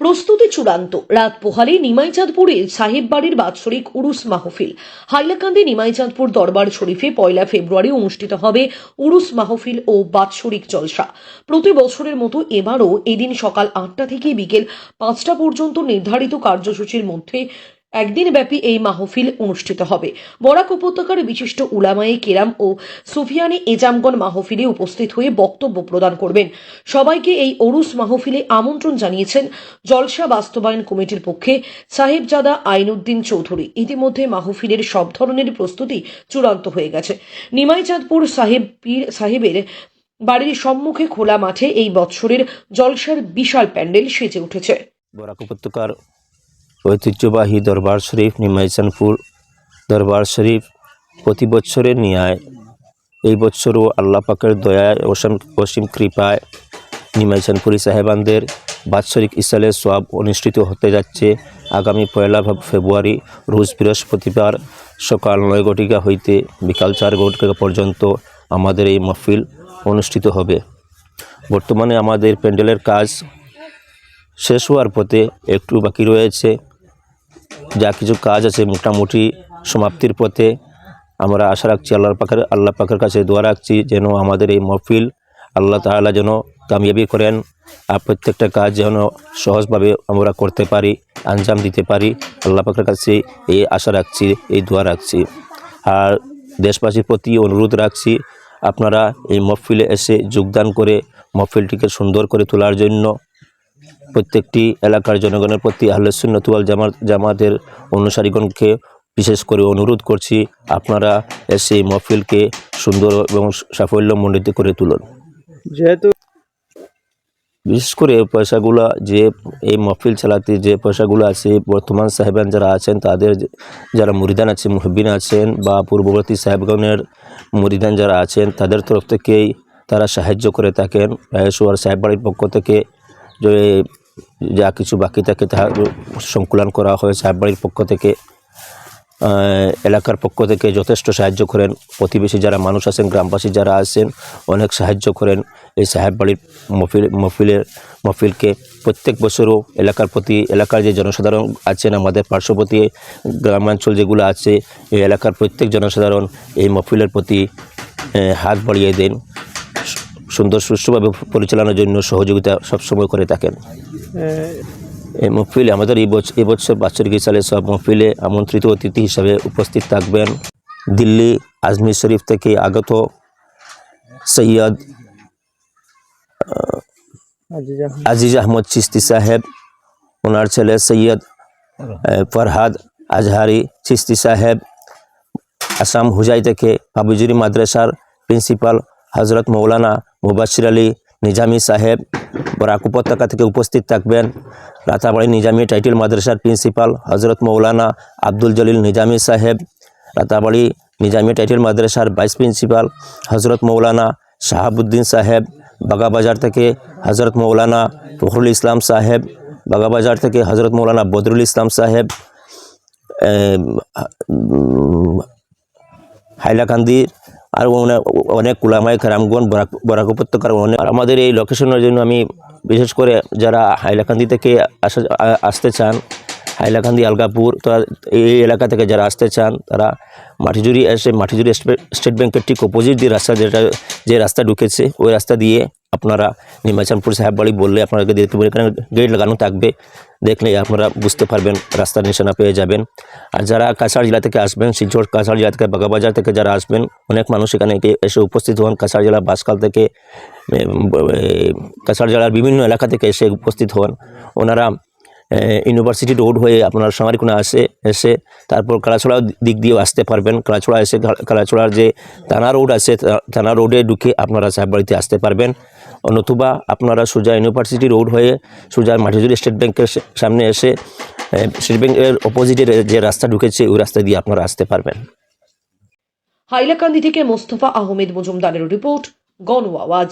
প্রস্তুতি চূড়ান্ত। রাত পোহালে নিমাইচাঁদপুরে সাহেব বাড়ির বাৎসরিক উরুস মাহফিল। হাইলাকান্দি নিমাইচাঁদপুর দরবার শরীফে পয়লা ফেব্রুয়ারি অনুষ্ঠিত হবে উরুস মাহফিল ও বাৎসরিক জলসা। প্রতি বছরের মতো এবারও এদিন সকাল আটটা থেকে বিকেল পাঁচটা পর্যন্ত নির্ধারিত কার্যসূচির মধ্যে একদিন ব্যাপী এই মাহফিল অনুষ্ঠিত হবে। বরাক উপত্যকার বিশিষ্ট উলামায়ে কেরাম ও সুফিয়ানি এজামগণ মাহফিলে উপস্থিত হয়ে বক্তব্য প্রদান করবেন। সবাইকে এই অরুস মাহফিলে আমন্ত্রণ জানিয়েছেন জলসা বাস্তবায়ন কমিটির পক্ষে সাহেবজাদা আইনউদ্দিন চৌধুরী। ইতিমধ্যে মাহফিলের সব ধরনের প্রস্তুতি চূড়ান্ত হয়ে গেছে। নিমাইচাঁদপুর সাহেব পীর সাহেবের বাড়ির সম্মুখে খোলা মাঠে এই বৎসরের জলসার বিশাল প্যান্ডেল সেজে উঠেছে। বরাক উপত্যকার ঐতিহ্যবাহী দরবার শরীফ নিমাইচানপুর দরবার শরীফ প্রতি বছরের নিয়ায়। এই বছরও আল্লাহ পাকের দয়ায় অসীম অসীম কৃপায় নিমাইচানপুরি সাহেবানদের বাৎসরিক ইসালের সব অনুষ্ঠিত হতে যাচ্ছে। আগামী পয়লা ফেব্রুয়ারি, রোজ বৃহস্পতিবার সকাল নয় ঘটিকা হইতে বিকাল চার ঘটিকা পর্যন্ত আমাদের এই মহফিল অনুষ্ঠিত হবে। বর্তমানে আমাদের প্যান্ডেলের কাজ শেষ হওয়ার পথে একটু বাকি রয়েছে। যা কিছু কাজ আছে মোটামুটি সমাপ্তির পথে। আমরা আশা রাখছি আল্লাহর পাখের আল্লাহ পাখের কাছে দোয়া রাখছি যেন আমাদের এই মহফিল আল্লাহ তাআলা যেন কামিয়াবি করেন আর প্রত্যেকটা কাজ যেন সহজভাবে আমরা করতে পারি, আঞ্জাম দিতে পারি। আল্লাহ পাখের কাছে এই আশা রাখছি, এই দোয়া রাখছি। আর দেশবাসীর প্রতি অনুরোধ রাখছি, আপনারা এই মহফিলে এসে যোগদান করে মহফিলটিকে সুন্দর করে তোলার জন্য প্রত্যেকটি এলাকার জনগণের প্রতি আহ্লসুন্নত ওয়াল জামাত জামাতের অনুসারীগণকে বিশেষ করে অনুরোধ করছি আপনারা এসে মহফিলকে সুন্দর এবং সাফল্যমণ্ডিত করে তুলুন। যেহেতু বিশেষ করে পয়সাগুলো যে এই মহফিল চালাতে যে পয়সাগুলো আছে বর্তমান সাহেবান যারা আছেন তাদের যারা মুরিদান আছে মুহবিন আছেন বা পূর্ববর্তী সাহেবগণের মুরিদান যারা আছেন তাদের তরফ থেকেই তারা সাহায্য করে থাকেন। সাহেব বাড়ির পক্ষ থেকে যে যা কিছু বাকি থাকে তা সংকুলন করা হয় সাহেব বাড়ির পক্ষ থেকে এলাকার পক্ষ থেকে যথেষ্ট সাহায্য করেন। প্রতিবেশী যারা মানুষ আছেন, গ্রামবাসী যারা আছেন, অনেক সাহায্য করেন। এই সাহেব বাড়ির মফিল মফিলের মফিলকে প্রত্যেক বছরও এলাকার প্রতি এলাকার যে জনসাধারণ আছেন, আমাদের পার্শ্ববর্তী গ্রামাঞ্চল যেগুলো আছে, এই এলাকার প্রত্যেক জনসাধারণ এই মফিলের প্রতি হাত বাড়িয়ে দেন। সুন্দর, সুষ্ঠুভাবে পরিচালনার জন্য সহযোগিতা সবসময় করে থাকেন। এই মহফিলে আমাদের এই বছর এবছর বাৎসরিক সালে সব মহফিলে আমন্ত্রিত অতিথি হিসাবে উপস্থিত থাকবেন দিল্লি আজমির শরীফ থেকে আগত সৈয়দ আজিজ আহমদ চিস্তি সাহেব, ওনার ছেলে সৈয়দ ফরহাদ আজহারি চিস্তি সাহেব, আসাম হুজাই থেকে হাবিজুরি মাদ্রাসার প্রিন্সিপাল হজরত মৌলানা মুবাশির আলী নিজামি সাহেব বরাক উপত্যকা থেকে উপস্থিত থাকবেন। রাতাবাড়ি নিজামি টাইটেল মাদ্রাসার প্রিন্সিপাল হজরত মৌলানা আব্দুল জলিল নিজামি সাহেব, রাতাবাড়ি নিজামি টাইটেল মাদ্রাসার ভাইস প্রিন্সিপাল হজরত মৌলানা শাহাবুদ্দিন সাহেব, বাগাবাজার থেকে হজরত মৌলানা ফখরুল ইসলাম সাহেব, বাগাবাজার থেকে হজরত মৌলানা বদরুল ইসলাম সাহেব হাইলাকান্দির আর অনেক কুলামায় রামগণ বরাক বরাক উপত্যকার অনেক আমাদের এই লোকেশনের জন্য আমি বিশেষ করে যারা হাইলাকান্দি থেকে আসা আসতে চান হাইলাকান্দি আলগাপুর তারা এই এলাকা থেকে যারা আসতে চান, তারা মাটিজুরি এসে মাটিজুরি স্টে- স্টেট ব্যাংকের ঠিক অপোজিট যে রাস্তা যেটা, যে রাস্তা ঢুকেছে, ওই রাস্তা দিয়ে আপনারা নিমাচানপুর সাহেব বাড়ি বললে আপনাদেরকে দেখতে পাবেন এখানে গেট লাগানো থাকবে, দেখলে আপনারা বুঝতে পারবেন, রাস্তার নিশানা পেয়ে যাবেন। আর যারা কাছাড় জেলা থেকে আসবেন, শিলচর কাছাড় জেলা থেকে বাগাবাজার থেকে যারা আসবেন, অনেক মানুষ এখানে এসে উপস্থিত হন। কাছাড় জেলা বাসকাল থেকে কাছাড় জেলার বিভিন্ন এলাকা থেকে এসে উপস্থিত হন। ওনারা ইউনিভার্সিটি রোড হয়ে আপনার সামারিকোনা আসে, এসে তারপর কালাছড়া দিক দিয়েও আসতে পারবেন। কালাছড়া এসে কালাছড়ার যে থানা রোড আছে থানা রোডে ঢুকে আপনারা সাহেববাড়িতে আসতে পারবেন। নতুবা আপনারা সোজা ইউনিভার্সিটি রোড হয়ে সোজা মাটিজুরি স্টেট ব্যাংকের সামনে এসে স্টেট ব্যাংকের অপোজিটের যে রাস্তা ঢুকেছে, ওই রাস্তা দিয়ে আপনারা আসতে পারবেন। হাইলাকান্দি থেকে মোস্তফা আহমেদ মজুমদারের রিপোর্ট গণ আওয়াজ।